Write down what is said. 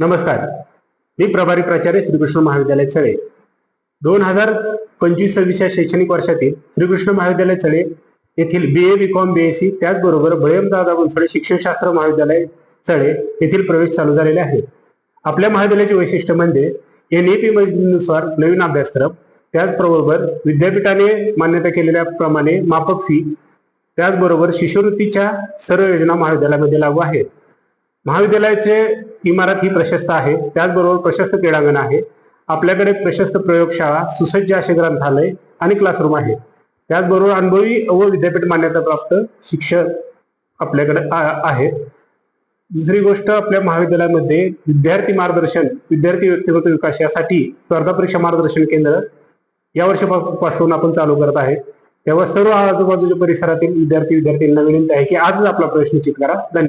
नमस्कार. मी प्रभारी प्राचार्य श्रीकृष्ण महाविद्यालय चळे. दोन हजार पंचवीस सव्वीस या शैक्षणिक वर्षातील श्रीकृष्ण महाविद्यालय चळे येथील B A B com B S C त्याचबरोबर भयम दादा शिक्षणशास्त्र महाविद्यालय चळे येथील प्रवेश चालू झालेले आहे आपल्या महाविद्यालयाचे वैशिष्ट्य म्हणजे एन ई पी नुसार नवीन अभ्यासक्रम त्याचबरोबर विद्यापीठाने मान्यता केलेल्या प्रमाणे माफक फी त्याचबरोबर शिष्यवृत्तीच्या सर्व योजना महाविद्यालयामध्ये लागू आहेत. महाविद्यालयाचे इमारत ही प्रशस्त आहे. त्याचबरोबर प्रशस्त क्रीडांगण आहे. आपल्याकडे प्रशस्त प्रयोगशाळा सुसज्ज असे ग्रंथालय आणि क्लासरूम आहे. त्याचबरोबर अनुभवी व विद्यापीठ मान्यता प्राप्त शिक्षक आपल्याकडे आहेत. दुसरी गोष्ट आपल्या महाविद्यालयामध्ये विद्यार्थी मार्गदर्शन विद्यार्थी व्यक्तिगत विकास यासाठी स्पर्धा परीक्षा मार्गदर्शन केंद्र या वर्षापासून आपण चालू करत आहे. तेव्हा सर्व आजूबाजूच्या परिसरातील विद्यार्थी विद्यार्थ्यांना विनंती आहे की आजच आपला प्रश्न निश्चित करा. धन्यवाद.